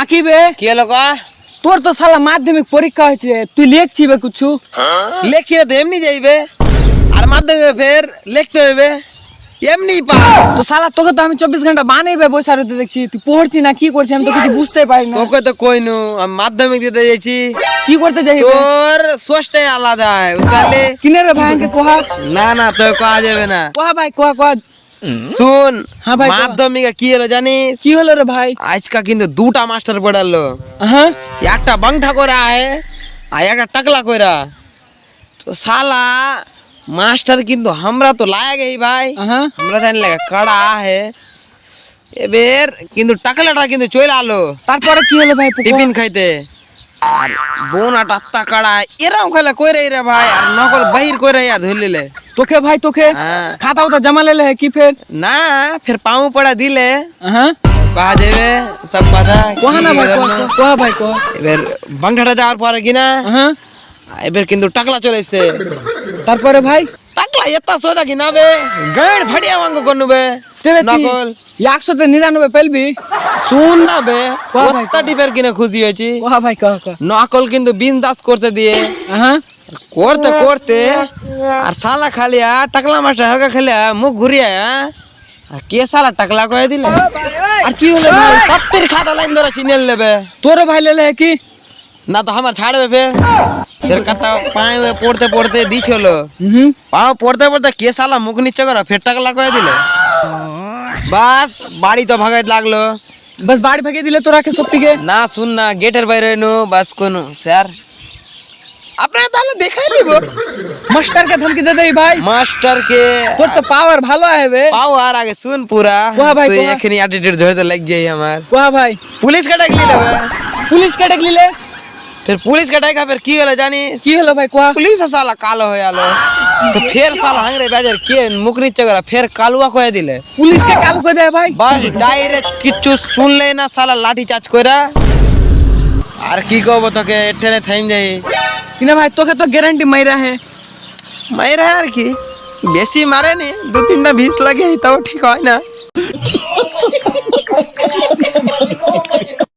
আঁকিবে? কি হলো কা তোর তো সালা মাধ্যমিক পরীক্ষা হয়েছে তুই লিখছিবে কিছু লেখছি তো এমনি যাইবে আর মাধ্যমে ফের লিখতে হইবে এমনি পা তো সালা তোকে তো আমি চব্বিশ ঘণ্টা বানাইবে বসে রতে দেখছি তুই পড়ছি না কি করছিস আমি তো কিছু বুঝতে পারি না। তোকে তো কইনু আমি মাধ্যমিক দিতে যাইছি। কি করতে যাই তোর সোচটাই আলাদা হয় বুঝতে কিনে রে ভাই কোহা না না তো কোয়া যাবে না। কোহা ভাই কোহা কোহা? শুন হ্যাঁ ভাই। মাধ্যমিকে কি হলো জানিস? কি হলো রে ভাই? আজকা কিন্তু দুটা মাস্টার পড়ালো। হ্যাঁ একটা বাংঠা করা है আর একটা টাকলা কইরা। তো সালা মাস্টার কিন্তু আমরা তো লায়া গেই ভাই। আমরা জানি লাগে কড়া है এবার কিন্তু টাকলাটা কিন্তু চলে আলো। তারপরে কি হলো ভাই টিফিন খাইতে। আর বোনা টাত্তা কাড়া এরকম খাইলে কইরে রে রে ভাই আর নকল বাহির কইরে আর ধরলিলে। তোকে ভাই তোকে? হ্যাঁ। খাতা উতা জমা লেলে কি ফের? না ফের পাও পড়া দিলে। হ্যাঁ কহা যাবে সব কথা। কোহা না ভাই? কোহা, ভাই কোহা? এবার বাংঠাটা যাওয়ার পরে কিনা হ্যাঁ এবার কিন্তু টাকলা চলে এসছে। তারপরে ভাই? টাকলা এত সোজা কি না বে? গাঁড় ফাড়িয়া অঙ্গ করনবে তেরে নকল একশোতে নিরানব্বই পেলবি শুন না বে ওত্তা টিপের কিনে খুশি হয়েছি। কোহা ভাই কোহা কোহা। নকল কিন্তু বিন্দাস করতে দিয়ে। হ্যাঁ করতে করতে আর সালা খালিয়া টাকলা মাস্টার হালকা খালিয়া মুখ ঘুরিয়া আর কে সালা টাকলা কয়ে দিলে? আর কি হলো ভাই? সত্যির খাতা লাইন ধরে চিনে নেবে তোর ভাই লেলে কি? না তো আমার ছাড়বে ফের কথা পায়ে পড়তে পড়তে দিছিল পাও পড়তে পড়তে কে সালা মুখ করে ফের কয়ে দিলে। বাস বাড়ি তো ভাগাইতে লাগল। বাস বাড়ি ভাগে দিলে তোরা কে সত্যিকে। না শুন না গেটের বাইরে এনো বাস কোন স্যার। আপনারা তাহলে দেখাই নিব মাস্টারকে ধমকি দে দেই ভাই। মাস্টারকে তোর তো পাওয়ার ভালো হবে। পাও আর আগে শুন পুরা। কোয়া ভাই, তুই কোয়া। এখানে অ্যাটিটিউড ধরতে লাগ যাই আমার। কোহা ভাই। পুলিশ কাটা গেলি নেবে পুলিশ কেটে গেলে ফির পুলিশ কাটাই ফির কি হলো জানিস কি হলো ভাই কোহা পুলিশ সালা কালো হয়ে আলো তো ফের সালা হাংরে বাজার কে মুখ নিচ্ছে করে ফের কালুয়া কয়ে দিলে পুলিশকে কাল করে দেয় ভাই বাস ডাইরেক্ট কিচ্ছু শুনলে না সালা লাঠি চার্জ কইরা আর কি কব তোকে ট্রেনে থাইম যাই কিনা ভাই তোকে তো গ্যারান্টি মাইরা হে মায়েরা আর কি বেশি মারেনি দু তিনটা ভিস লাগে তাও ঠিক হয় না